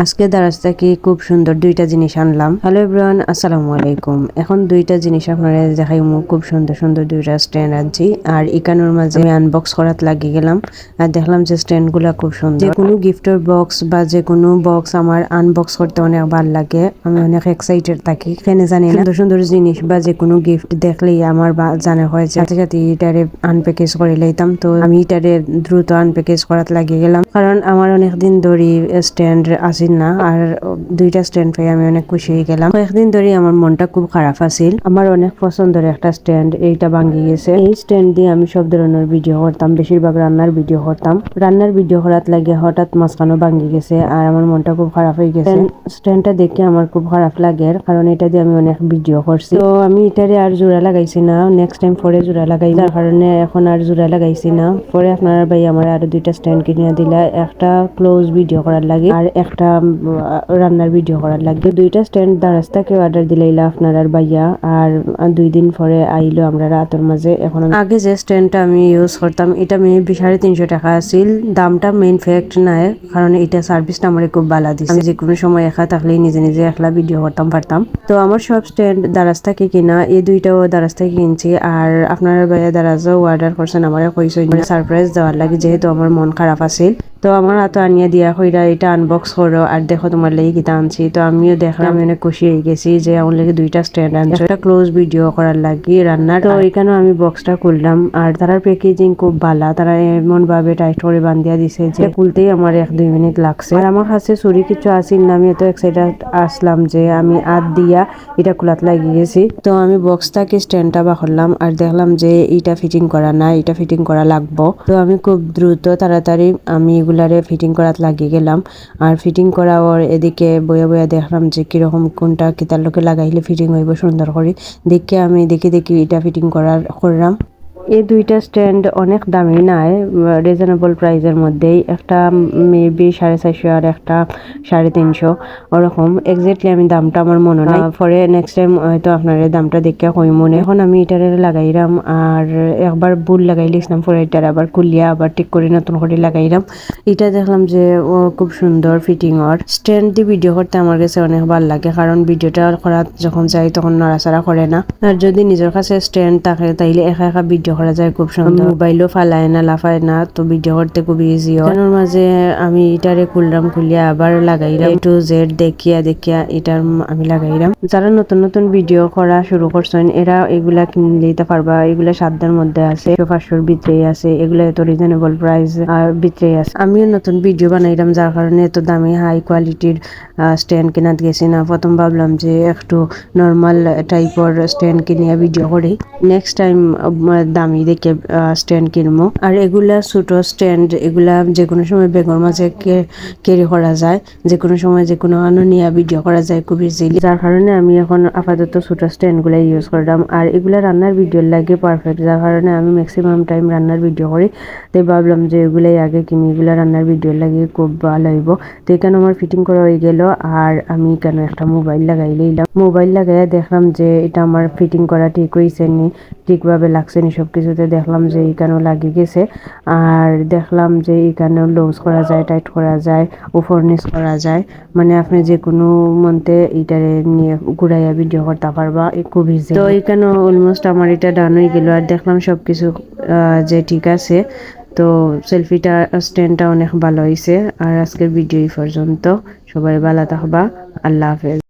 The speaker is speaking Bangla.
আজকে দারাজ থেকে খুব সুন্দর দুইটা জিনিস আনলাম। হ্যালো এভরিওয়ান, আসসালামু আলাইকুম। এখন দুইটা জিনিস আপনারা দেখাই মু খুব সুন্দর সুন্দর দুইটা স্ট্যান্ড আনছি। আর ইকানোর মাঝে আমি আনবক্স করাত লাগি গেলাম আর দেখলাম যে স্ট্যান্ডগুলা খুব সুন্দর। যে কোনো গিফটের বক্স বা যে কোনো বক্স আমার আনবক্স করতে অনেক ভালো লাগে। আমি অনেক এক্সাইটেড থাকি। কেন জানি না। সুন্দর সুন্দর জিনিস বা যে কোনো গিফট দেখলেই আমার জানা হয় যে সাথে সাথে এটারে আনপ্যাকেজ করে লইতাম। তো আমি এটারে দ্রুত আনপ্যাকেজ করাত লাগি গেলাম। কারণ আমার অনেক দিন ধরে স্ট্যান্ড আসিল না আর দুইটা স্ট্যান্ড পেয়ে আমি অনেক খুশি হয়ে গেলাম। কয়েকদিন ধরে আমার মনটা খুব খারাপ আছিল। আমার অনেক পছন্দের একটা স্ট্যান্ড এইটা ভাঙ্গি গেছে। এই স্ট্যান্ড দিয়ে আমি সব ধরনের ভিডিও করতাম বেশিরভাগ রান্নার ভিডিও করতাম। রান্নার ভিডিও করাত লাগে হঠাৎ মাঝখানে ভাঙ্গি গেছে আর আমার মনটা খুব খারাপ হয়ে গেছে। স্ট্যান্ডটা দেখে আমার খুব খারাপ লাগে কারণ এটা দিয়ে আমি অনেক ভিডিও করছি। তো আমি এটারে আর জোড়া লাগাইছি না নেক্সট টাইম পরে জোড়া লাগাই যার কারণে এখন আর জোড়া লাগাইছি না। পরে আপনার ভাই আমার আরও দুইটা স্ট্যান্ড কিনে দিলা একটা ক্লোজ ভিডিও করার লাগে আর একটা রান্নার ভিডিও করার লাগবে। দুইটা স্ট্যান্ড দারাস্তাকে অর্ডার দিলাইলা আপনার আর ভাইয়া। আর দুই দিন পরে আইলো আমরা রাতের মাঝে। এখন আগে যে স্ট্যান্ডটা আমি ইউজ করতাম, এটা মেবি সাড়ে তিনশো টাকা আছিল। দামটা মেইন ফ্যাক্ট নাই কারণ এটা সার্ভিসটা আমার খুব ভালো দিছে। আমি যে কোনো সময় একা থাকলেই নিজে নিজে একলা ভিডিও করতাম, পারতাম। তো আমার সব স্ট্যান্ড দারাজ থেকে কিনা এই দুইটাও দারাজ থেকে কিনছি। আর আপনারা ভাইয়া দারাজও অর্ডার করছেন, আমার কইসই সারপ্রাইজ দেওয়ার লাগে, যেহেতু আমার মন খারাপ আছিল। তো আমার হাতে আনিয়া দিয়া কইরা এটা আনবক্স করো, আর দেখো তোমার লাগি কিতা আনছি। তো আমিও দেখলাম, আমি অনেক খুশি হয়ে গেছি যে আমার লাগে দুইটা স্ট্যান্ড আনছো। একটা ক্লোজ ভিডিও করার লাগি রান্নার। তো এখানেও আমি বক্সটা খুললাম, আর তারার প্যাকেজিং খুব ভালো তারা এমন ভাবে টাইট করে বান্ধিয়া দিছে যে খুলতেই আমার এক দুই মিনিট লাগছে। আর আমার কাছে ছুরি কিছু আসিল না, আমি এত এক্সাইটেড আসলাম যে আমি হাত দিয়া এটা খোলাত লাগি গেছি। তো আমি বক্সটাকে স্ট্যান্ডটা বাখলাম আর দেখলাম যে এটা ফিটিং করা না এটা ফিটিং করা লাগবো। তো আমি খুব দ্রুত তাড়াতাড়ি আমি এগুলারে ফিটিং করাত লাগিয়ে গেলাম। আর ফিটিং করা ওর এদিকে বয়া বয়া দেখলাম যে কীরকম কোনটা কিতার লোকে লাগাইলে ফিটিং হইব সুন্দর করে। দেখে আমি দেখি দেখি এটা ফিটিং করার করলাম। এই দুইটা স্ট্যান্ড অনেক দামি নাই? রিজনেবল প্রাইসের মধ্যেই। একটা মেবি সাড়ে চারশো আর একটা সাড়ে তিনশো ওরকম। এক্স্যাক্টলি আমি দামটা আমার মনে নাই। পরে নেক্সট টাইম হয়তো আপনার দামটা দেখে কই মনে এখন আমি এটারে লাগাইলাম আর একবার বুল লাগাই লিখলাম পরে এটার আবার খুলিয়া আবার ঠিক করে নতুন করে লাগাইলাম এটা দেখলাম যে ও খুব সুন্দর ফিটিং ওর স্ট্যান্ড দিয়ে ভিডিও করতে আমার কাছে অনেক ভালো লাগে কারণ ভিডিওটা করা যখন যাই তখন নড়াচড়া করে না। আর যদি নিজের কাছে স্ট্যান্ড থাকে তাইলে একা একা ভিডিও করা যায় খুব সুন্দর। মোবাইলও ফালায় না লাফায় না তো ভিডিও করতে খুব ইজি হয়। মাঝে আমি এটারে খুললাম খুলিয়া আবার লাগাইলাম। টু জেড দেখিয়া দেখিয়া এটার আমি লাগাইলাম। যারা নতুন নতুন ভিডিও করা শুরু করছেন এরা এগুলা কিনে দিতে পারবা। এগুলা সাধ্যের মধ্যে আছে পাঁচশোর ভিতরে আছে। এগুলা এত রিজনেবল প্রাইস আর ভিতরে আছে। আমিও নতুন ভিডিও বানাইলাম যার কারণে এত দামি হাই কোয়ালিটির স্ট্যান্ড কেনাত গেছি না। প্রথম ভাবলাম যে একটু নর্মাল টাইপের স্ট্যান্ড কিনিয়া ভিডিও করি। নেক্সট টাইম দামি দেখে স্ট্যান্ড কিনবো। আর এগুলা ছোট স্ট্যান্ড এগুলা যে কোনো সময় বেগর মাঝে ক্যারি করা যায়। যে কোনো সময় যে কোনো আনো নিয়ে ভিডিও করা যায়, খুব ইজিলি যার কারণে আমি এখন আপাতত ছোট স্ট্যান্ডগুলা ইউজ করলাম। আর এগুলা রান্নার ভিডিওর লাগে পারফেক্ট যার কারণে আমি ম্যাক্সিমাম টাইম রান্নার ভিডিও করি। তাই ভাবলাম যে এগুলাই আগে কিনি, এগুলা রান্নার ভিডিও লাগে খুব ভালো হইব। তো এখানে আমার ফিটিং করা হয়ে গেল, আর আমি কেন একটা মোবাইল লাগাই লইলাম। মোবাইল লাগাইয়া দেখলাম যে এটা আমার ফিটিং করা ঠিক হয়েছে নি, ঠিকভাবে লাগছে নি সব কিছুতে দেখলাম যে এখানেও লাগিয়ে গেছে। আর দেখলাম যে এখানেও লুজ করা যায়, টাইট করা যায়, উপর নিচ করা যায়। মানে আপনি যে কোনো মন্তে এটারে নিয়ে ঘুরাইয়া ভিডিও করতে পারবা খুব ইজি তো এখানে অলমোস্ট আমার এটা ডান হয়ে গেল। আর দেখলাম সব কিছু যে ঠিক আছে। তো সেলফিটা স্ট্যান্ডটা অনেক ভালো হয়েছে আর আজকের ভিডিও এই পর্যন্ত। সবাই ভালো থাকবা। আল্লাহ হাফেজ।